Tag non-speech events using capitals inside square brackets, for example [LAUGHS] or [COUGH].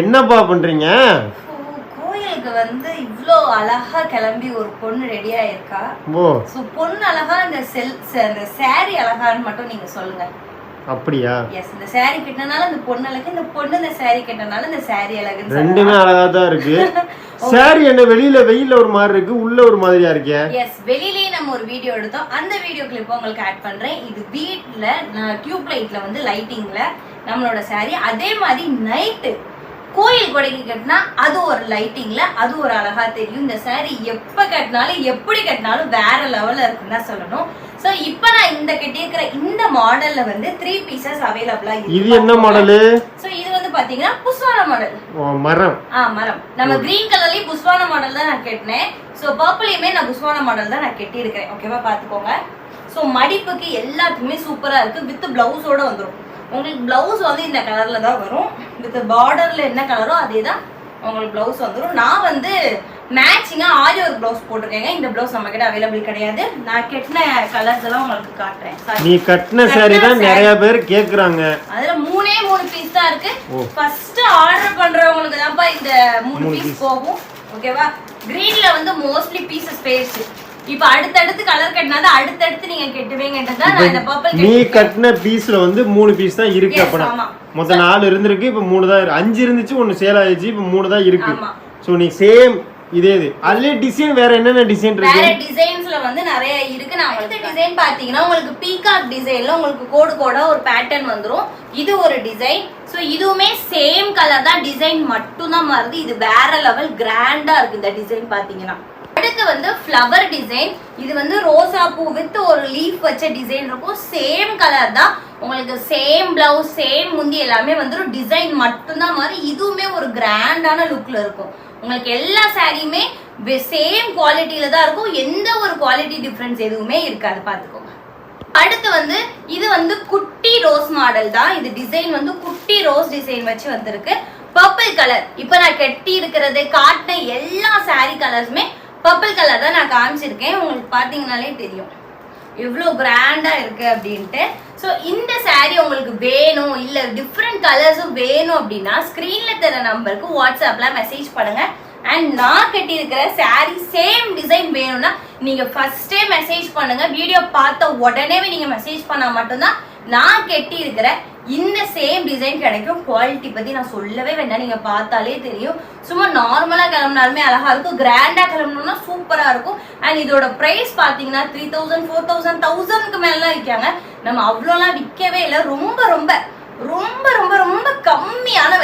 என்னப்பா பண்றீங்க? கோயிலுக்கு வந்து இவ்ளோ அழகா கிளம்பி ஒரு பொண்ணு ரெடி ஆயிருக்கா. ஓ. சோ பொண்ணு அழகா இந்த செல் அந்த saree அழகான்னு மட்டும் நீங்க சொல்லுங்க. அப்படியா? எஸ் இந்த saree கட்டினால இந்த பொண்ணு அழகு இந்த பொண்ணு இந்த saree கட்டினால இந்த saree அழகுன்னு ரெண்டுமே அழகா தான் இருக்கு. [LAUGHS] சாரி என்ன வெளியில வெயில்ல ஒரு மாதிரி இருக்கு உள்ள ஒரு மாதிரியா இருக்கே? எஸ் வெளியிலேயே நம்ம ஒரு வீடியோ எடுத்தோம். அந்த வீடியோ கிளிப் உங்களுக்கு ஆட் பண்றேன். இது வீட்ல நான் டியூப் லைட்ல வந்து லைட்டிங்ல நம்மளோட saree. அதே மாதிரி நைட்டு கோயில் கொடைக்கு கட்டினா அது ஒரு லைட்டிங்ல அது ஒரு அழகா தெரியும். இந்த saree எப்ப கட்டினாலும் எப்படி கட்டினாலும் வேற லெவல்ல இருக்குன்னு தான் சொல்லணும். சோ இப்போ நான் இந்த கட்டியிருக்கிற இந்த மாடல்ல வந்து த்ரீ பீசஸ் அவைலபிளா இது என்ன மாடலு சோ இது வந்து பாத்தீங்கன்னா புஸ்வான மாடல் மரம். ஆ மரம். நம்ம கிரீன் கலர்லயும் புஷ்வான மாடல் தான் நான் கட்டினேன். ஸோ பர்பிளையுமே நான் புஷ்வான மாடல் தான் நான் கட்டி இருக்கிறேன் ஓகேவா பார்த்துக்கோங்க. ஸோ மடிப்புக்கு எல்லாத்துக்குமே சூப்பரா இருக்கு. வித் பிளவுஸோட வந்துரும். உங்களுக்கு பிளவுஸ் வந்து இந்த கலர்ல தான் வரும். வித் பார்டர்ல என்ன கலரோ அதே தான் உங்களுக்கு பிளவுஸ் வந்துரும். நான் வந்து மேட்சிங்கா ஆரி ஒரு பிளவுஸ் போட்டிருக்கேங்க. இந்த பிளவுஸ் நம்ம கிட்ட அவைலபிள் கிடையாது. நான் கட்டின கலர்ஸ் எல்லாம் உங்களுக்கு காட்டுறேன். நீ கட்டின சாரி தான் நிறைய பேர் கேக்குறாங்க. அதுல மூணே மூணு பீஸ் தான் இருக்கு. ஃபர்ஸ்ட் ஆர்டர் பண்றவங்களுக்கு தான்ப்பா இந்த மூணு பீஸ் போகும். ஓகேவா கிரீன்ல வந்து மோஸ்ட்லி பீசஸ் போயிருச்சு. இப்போ அடுத்தடுத்து கலர் கட்டினா அடுத்தடுத்து நீங்க கெட்டுவீங்கன்றதா நான் இந்த பர்பிள் நீ கட்டின பீஸ்ல வந்து மூணு பீஸ் தான் இருக்கு அப்பனா. மொத்தம் நாலு இருந்திருக்கு இப்ப மூணு தான் இருக்கு. அஞ்சு இருந்துச்சு ஒன்னு சேல் ஆயிடுச்சு இப்ப மூணு தான் இருக்கு. சோ நீ சேம் இதே இது. அதுலயே டிசைன் வேற என்னென்ன டிசைன் இருக்கு? வேற டிசைன்ஸ்ல வந்து நிறைய இருக்கு. நான் அடுத்த டிசைன் பாத்தீங்கன்னா உங்களுக்கு பீகாக் டிசைன்ல உங்களுக்கு கோடு கோடா ஒரு பேட்டர்ன் வந்துரும். இது ஒரு டிசைன் சோ இதுவுமே சேம் கலர் தான். டிசைன் மட்டும் தான் மாறுது. இது வேற லெவல் கிராண்டா இருக்கு இந்த டிசைன் பாத்தீங்கன்னா அடுத்து வந்து ஃப்ளவர் டிசைன் இது வந்து ரோசா பூ வித் ஒரு லீஃப் வச்ச டிசைன் இருக்கும். சேம் கலர் தான். உங்களுக்கு சேம் பிளவுஸ் சேம் முந்தி எல்லாமே வந்துடும் டிசைன் மட்டும்தான் மாதிரி இதுவுமே ஒரு கிராண்டான லுக்ல இருக்கும். உங்களுக்கு எல்லா சாரியுமே சேம் குவாலிட்டியில தான் இருக்கும். எந்த ஒரு குவாலிட்டி டிஃப்ரென்ஸ் எதுவுமே இருக்காது. பார்த்துக்கோங்க. அடுத்து வந்து இது வந்து குட்டி ரோஸ் மாடல் தான். இது டிசைன் வந்து குட்டி ரோஸ் டிசைன் வச்சு வந்திருக்கு. பர்பிள் கலர் இப்போ நான் கட்டி இருக்கிறது காட்டின எல்லா சாரி கலர்ஸுமே பர்பிள் கலர் தான் நான் காமிச்சிருக்கேன். உங்களுக்கு பார்த்தீங்கனாலே தெரியும். எவ்வளோ கிராண்டாக இருக்குது அப்படின்ட்டு. ஸோ இந்த சாரீ உங்களுக்கு வேணும் இல்லை டிஃப்ரெண்ட் கலர்ஸும் வேணும் அப்படின்னா ஸ்க்ரீனில் தர நம்பருக்கு வாட்ஸ்அப்பில் மெசேஜ் பண்ணுங்கள் அண்ட் நான் கட்டியிருக்கிற சாரீ சேம் டிசைன் வேணும்னா நீங்கள் ஃபஸ்ட்டே மெசேஜ் பண்ணுங்கள் வீடியோ பார்த்த உடனே நீங்கள் மெசேஜ் பண்ணால் மட்டும்தான் நான் கெட்டி இருக்கிற இந்த சேம் டிசைன் கிடைக்கும். குவாலிட்டி பத்தி நான் சொல்லவே வேண்டாம். நீங்க பார்த்தாலே தெரியும். சும்மா நார்மலா கிளம்புனாலுமே அழகா இருக்கும். கிராண்டா கிளம்பணும்னா சூப்பரா இருக்கும். அண்ட் இதோட பிரைஸ் பாத்தீங்கன்னா த்ரீ தௌசண்ட் ஃபோர் தௌசண்ட் தௌசண்ட்க்கு மேலாம் விற்காங்க. நம்ம அவ்வளோலாம் விற்கவே இல்லை. ரொம்ப ரொம்ப ரொம்ப ரொம்ப ரொம்ப கம்மியான